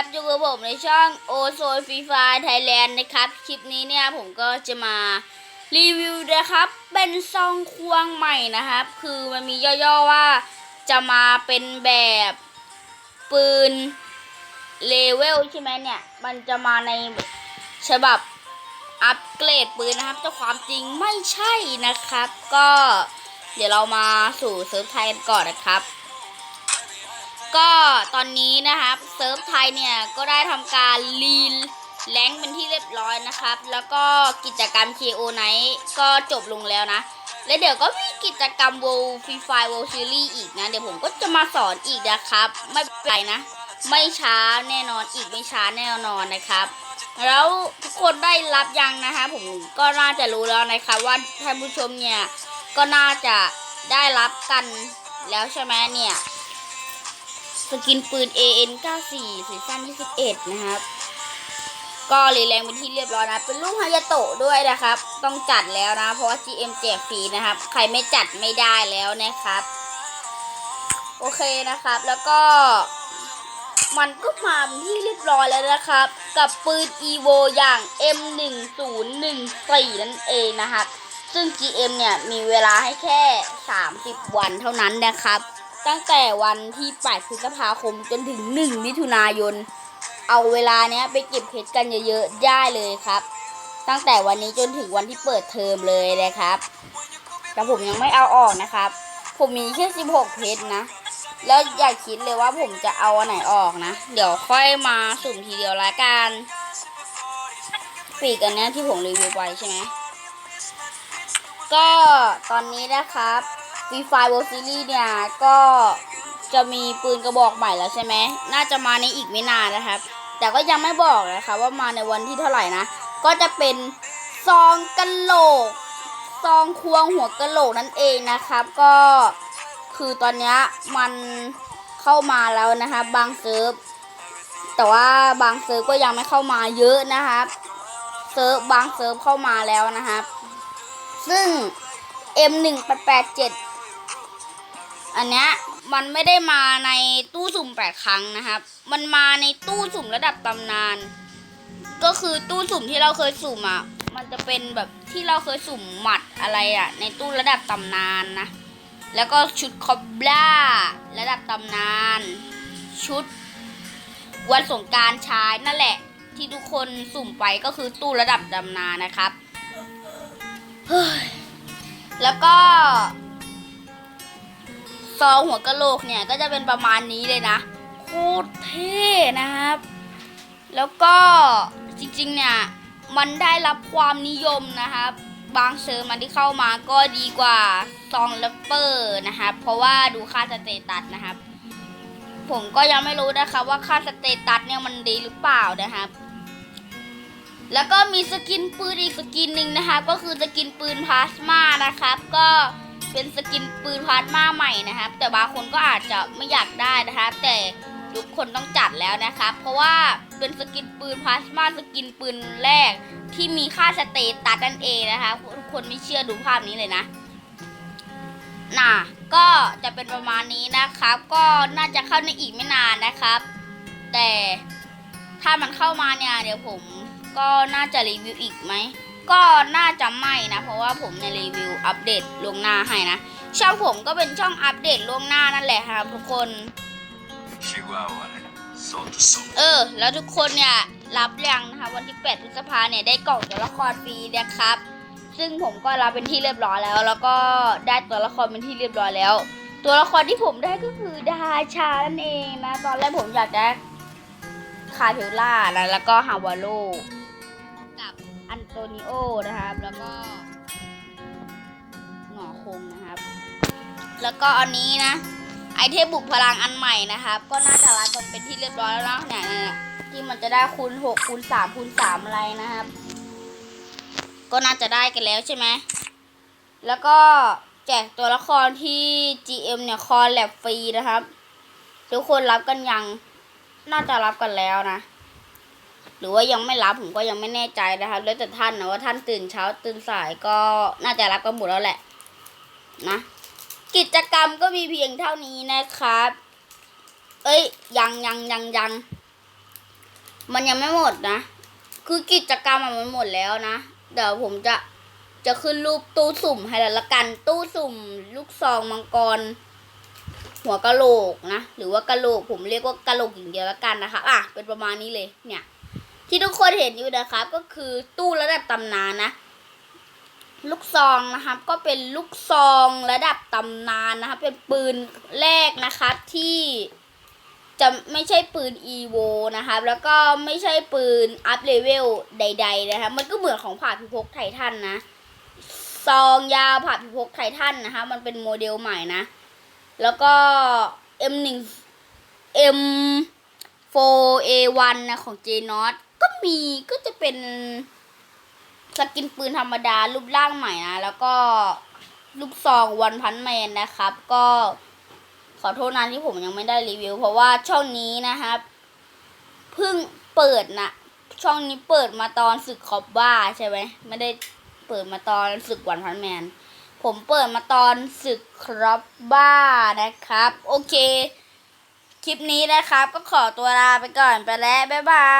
ครับอยู่กับผมในช่องโอโซนฟรีไฟไทยแลนด์นะครับ คลิปนี้เนี่ยผมก็จะมารีวิวนะครับ เป็นซองควงใหม่นะครับ คือมันมีย่อๆว่าจะมาเป็นแบบปืนเลเวลใช่ไหมเนี่ย มันจะมาในฉบับอัปเกรดปืนนะครับ แต่ความจริงไม่ใช่นะครับ ก็เดี๋ยวเรามาสู่เซิร์ฟไทยกันก่อนนะครับ ก็ตอนนี้นะครับเซิร์ฟไทยเนี่ยก็ได้ทำการรีนแรงเป็นที่เรียบร้อยนะครับ แล้วก็กิจกรรม KO Night ก็จบลงแล้วนะ และเดี๋ยวก็มีกิจกรรม World Free Fire World Series อีกนะ เดี๋ยวผมก็จะมาสอนอีกนะครับ ไม่เป็นไรนะ ไม่ช้าแน่นอนอีกไม่ช้าแน่นอนนะครับ แล้วทุกคนได้รับยังนะคะผมก็น่าจะรู้แล้วนะครับว่าท่านผู้ชมเนี่ยก็น่าจะได้รับกันแล้วใช่ไหมเนี่ย สกินปืน AN 94ซีซั่น21 นะครับ ก็รีแรงเป็นที่เรียบร้อยนะ เป็นรูปฮายาโตะด้วยนะครับ ต้องจัดแล้วนะ เพราะว่า GM แจกฟรีนะครับ ใครไม่จัดไม่ได้แล้วนะครับ โอเคนะครับ แล้วก็ มันก็มาเป็นที่เรียบร้อยแล้วนะครับ กับปืน EVO อย่าง M1014 นั่นเองนะครับ ซึ่ง GM เนี่ยมีเวลาให้แค่ 30 วันเท่านั้นนะครับ ตั้งแต่วันที่ 8 พฤษภาคมจนถึง 1 มิถุนายน เอาเวลาเนี้ยไปเก็บเพชรกันเยอะๆ ได้เลยครับ ตั้งแต่วันนี้จนถึงวันที่เปิดเทอมเลยนะครับ แต่ผมยังไม่เอาออกนะครับ ผมมีแค่ 16 เพชรนะ แล้วอย่าคิดเลยว่าผมจะเอาอันไหนออกนะ เดี๋ยวค่อยมาสุ่มทีเดียวละกันปีกอันเนี้ยที่ผมรีวิวไปใช่ไหม ก็ตอนนี้นะครับ ฟรีไฟโวซีรีเนี่ย ก็จะมีปืนกระบอกใหม่แล้วใช่ไหม น่าจะมาในอีกไม่นานนะครับ แต่ก็ยังไม่บอกนะคะว่ามาในวันที่เท่าไหร่นะ ก็จะเป็นซองกะโหลก ซองควงหัวกะโหลกนั่นเองนะครับ ก็คือตอนนี้มันเข้ามาแล้วนะครับบางเซิร์ฟ แต่ว่าบางเซิร์ฟก็ยังไม่เข้ามาเยอะนะครับ เซิร์ฟบางเซิร์ฟเข้ามาแล้วนะครับ ซึ่ง M1887 อันเนี้ยมันไม่ได้มาในตู้สุ่มแปดครั้งนะครับ มันมาในตู้สุ่มระดับตำนาน ก็คือตู้สุ่มที่เราเคยสุ่มอะ มันจะเป็นแบบที่เราเคยสุ่มหมัดอะไรอะ ในตู้ระดับตำนานนะ แล้วก็ชุดคอบล่าระดับตำนาน ชุด วันสงการชายนั่นแหละ ที่ทุกคนสุ่มไปก็คือตู้ระดับตำนานนะครับเฮ้ยแล้วก็ ซองหัวกะโหลกเนี่ยก็จะเป็นประมาณนี้เลยนะ โคตรเท่นะครับ แล้วก็จริงๆเนี่ยมันได้รับความนิยมนะครับ บางเซอร์มันที่เข้ามาก็ดีกว่าซองแรปเปอร์นะครับ เพราะว่าดูค่าสเตตัสนะครับ ผมก็ยังไม่รู้นะครับว่าค่าสเตตัสเนี่ยมันดีหรือเปล่านะครับ แล้วก็มีสกินปืนอีกสกินหนึ่งนะคะ ก็คือสกินปืนพลาสมานะครับ ก็ เป็นสกินปืนพลาสมาใหม่นะครับ แต่บางคนก็อาจจะไม่อยากได้นะคะ แต่ทุกคนต้องจัดแล้วนะครับ เพราะว่าเป็นสกินปืนพลาสมาสกินปืนแรกที่มีค่าสเตตัสนั่นเองนะคะทุกคนไม่เชื่อดูภาพนี้เลยนะน่ะก็จะเป็นประมาณนี้นะครับ ก็น่าจะเข้าในอีกไม่นานนะครับ แต่ถ้ามันเข้ามาเนี่ยเดี๋ยวผมก็น่าจะรีวิวอีกไหม ก็น่าจะไม่นะ เพราะว่าผมในยรีวิวอัปเดตล่วงหน้าให้นะ ช่องผมก็เป็นช่องอัปเดตล่วงหน้านั่นแหละครับทุกคน Chihuahua, solto som. เออ แล้วทุกคนเนี่ยรับยังนะคะวันที่ 8 พฤษภาเนี่ยได้กล่องตัวละครฟรีนะครับ ซึ่งผมก็รับเป็นที่เรียบร้อยแล้ว แล้วก็ได้ตัวละครเป็นที่เรียบร้อยแล้ว ตัวละครที่ผมได้ก็คือดาชานั่นเองนะ ตอนแรกผมอยากได้คาเทลล่านะแล้วก็ฮาวาโลกับอัน โตนิโอนะครับ แล้วก็หงอคงนะครับ แล้วก็อันนี้นะ ไอเทมบุกพลังอันใหม่นะครับ ก็น่าจะรับกันเป็นที่เรียบร้อยแล้วเนี่ยเนี่ยที่มันจะได้คูณหกคูณสามคูณสามอะไรนะครับ ก็น่าจะได้กันแล้วใช่ไหมแล้วก็แจกตัวละครที่ GM เนี่ยคอแลบฟรีนะครับ ทุกคนรับกันยัง น่าจะรับกันแล้วนะ หรือว่ายังไม่รับผมก็ยังไม่แน่ใจนะครับ แล้วแต่ท่านนะว่าท่านตื่นเช้าตื่นสายก็น่าจะรับกันหมดแล้วแหละนะ กิจกรรมก็มีเพียงเท่านี้นะครับ เอ้ยยังยังยังยังมันยังไม่หมดนะ คือกิจกรรมมันหมดแล้วนะ เดี๋ยวผมจะจะขึ้นรูปตู้สุ่มให้แล้วละกัน ตู้สุ่ม ลูกซองมังกร หัวกะโหลกนะ หรือว่ากะโหลกผมเรียกว่ากะโหลกอย่างเดียวละกันนะคะอะเป็นประมาณนี้เลยเนี่ย ที่ทุกคนเห็นอยู่นะครับ ก็คือตู้ระดับตำนานนะ ลูกซองนะครับ ก็เป็นลูกซองระดับตำนานนะครับ เป็นปืนแรกนะครับที่จะไม่ใช่ปืน EVO นะครับ แล้วก็ไม่ใช่ปืนอัพเลเวลใด ๆ นะครับ มันก็เหมือนของผ่าพิภพไททันนะ ซองยาวผ่าพิภพไททันนะคะมันเป็นโมเดลใหม่นะ แล้วก็ M1 M4A1 นะของ j n o t ก็มีก็จะเป็นสกินปืนธรรมดารูปร่างใหม่นะ แล้วก็ลูกซองวันพันแมนนะครับ ก็ขอโทษนะที่ผมยังไม่ได้รีวิว เพราะว่าช่องนี้นะครับเพิ่งเปิดนะช่องนี้เปิดมาตอนศึกคอบบ้าใช่ไหมไม่ได้เปิดมาตอนศึกวันพันแมน ผมเปิดมาตอนศึกครอบบ้านะครับ โอเค คลิปนี้นะครับ ก็ขอตัวลาไปก่อนไปแล้วบ๊ายบาย